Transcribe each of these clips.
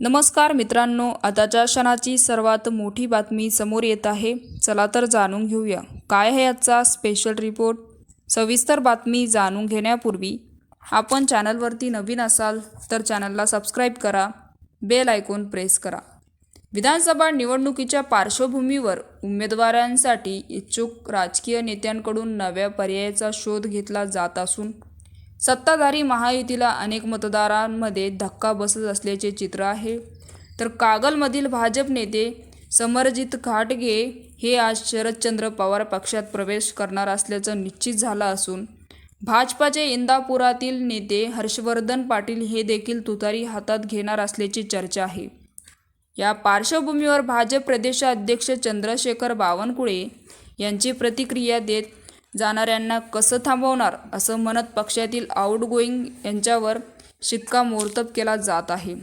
नमस्कार मित्रांनो आताच्या क्षणाची सर्वात मोठी बातमी समोर येत आहे. चला तर जाणून घेऊया. काय आहे आजचा स्पेशल रिपोर्ट सविस्तर बातमी जाणून घेण्यापूर्वी आपण चॅनलवरती नवीन असाल तर चॅनलला सबस्क्राईब करा. बेल आयकॉन प्रेस करा. विधानसभा निवडणुकीच्या पार्श्वभूमीवर उमेदवारांसाठी इच्छुक राजकीय नेत्यांकडून नव्या पर्यायाचा शोध घेतला जात असून सत्ताधारी महायुतीला अनेक मतदारांमध्ये धक्का बसत असल्याचे चित्र आहे. तर कागलमधील भाजप नेते समरजित घाटगे हे आज शरदचंद्र पवार पक्षात प्रवेश करणार असल्याचं निश्चित झालं असून भाजपाचे इंदापुरातील नेते हर्षवर्धन पाटील हे देखील तुतारी हातात घेणार असल्याची चर्चा आहे. या पार्श्वभूमीवर भाजप प्रदेशाध्यक्ष चंद्रशेखर बावनकुळे यांची प्रतिक्रिया देत जाणाऱ्यांना कसं थांबवणार असं म्हणत पक्षातील आउटगोईंग यांच्यावर शिक्कामोर्तब केला जात आहे.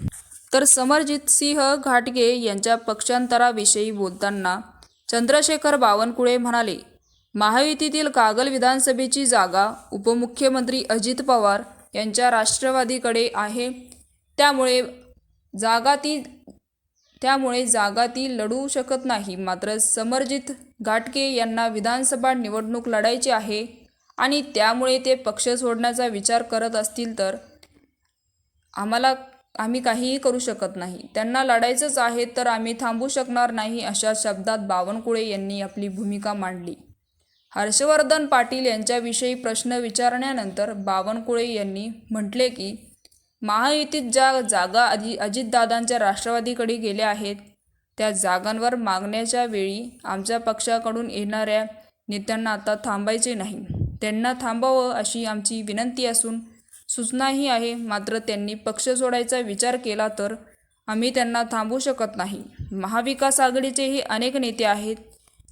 तर समरजित सिंह घाटगे यांच्या पक्षांतराविषयी बोलताना चंद्रशेखर बावनकुळे म्हणाले महायुतीतील कागल विधानसभेची जागा उपमुख्यमंत्री अजित पवार यांच्या राष्ट्रवादीकडे आहे. त्यामुळे जागा ती त्यामुळे जागा ती लढू शकत नाही. मात्र समरजित घाटगे यांना विधानसभा निवडणूक लढायची आहे आणि त्यामुळे ते पक्ष सोडण्याचा विचार करत असतील तर आम्हाला आम्ही काहीही करू शकत नाही. त्यांना लढायचंच आहे तर आम्ही थांबू शकणार नाही अशा शब्दात बावनकुळे यांनी आपली भूमिका मांडली. हर्षवर्धन पाटील यांच्याविषयी प्रश्न विचारण्यानंतर बावनकुळे यांनी म्हटले की महायुतीत ज्या जागा आधी अजितदादांच्या राष्ट्रवादीकडे गेल्या आहेत त्या जागांवर मागण्याच्या वेळी आमच्या पक्षाकडून येणाऱ्या नेत्यांना आता थांबायचे नाही. त्यांना थांबावं अशी आमची विनंती असून सूचनाही आहे मात्र त्यांनी पक्ष सोडायचा विचार केला तर आम्ही त्यांना थांबू शकत नाही. महाविकास आघाडीचेही अनेक नेते आहेत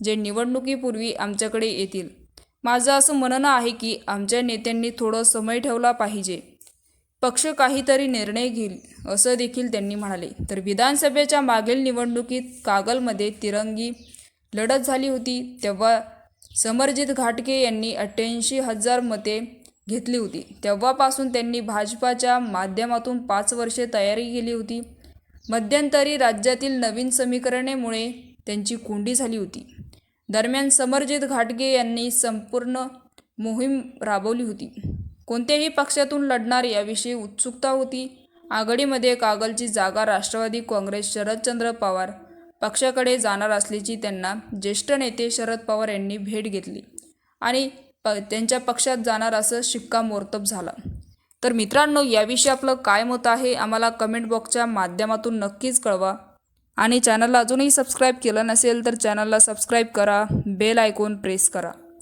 जे निवडणुकीपूर्वी आमच्याकडे येतील. माझं असं म्हणणं आहे की आमच्या नेत्यांनी थोडं समय ठेवला पाहिजे. पक्ष काहीतरी निर्णय घेईल असं देखील त्यांनी म्हणाले. तर विधानसभेच्या मागील निवडणुकीत कागलमध्ये तिरंगी लढत झाली होती तेव्हा समरजित घाटके यांनी अठ्ठ्याऐंशी हजार मते घेतली होती. तेव्हापासून त्यांनी भाजपाच्या माध्यमातून पाच वर्षे तयारी केली होती. मध्यंतरी राज्यातील नवीन समीकरणेमुळे त्यांची कोंडी झाली होती. दरम्यान समरजित घाटगे यांनी संपूर्ण मोहीम राबवली होती. कोणत्याही पक्षातून लढणार याविषयी उत्सुकता होती. आघाडीमध्ये कागलची जागा राष्ट्रवादी काँग्रेस शरदचंद्र पवार पक्षाकडे जाणार असल्याची त्यांना ज्येष्ठ नेते शरद पवार यांनी भेट घेतली आणि प त्यांच्या पक्षात जाणार असं शिक्कामोर्तब झाला. तर मित्रांनो याविषयी आपलं काय मत आहे आम्हाला कमेंट बॉक्सच्या माध्यमातून नक्कीच कळवा. आणि चॅनलला अजूनही सबस्क्राईब केलं नसेल तर चॅनलला सबस्क्राईब करा बेल आयकॉन प्रेस करा.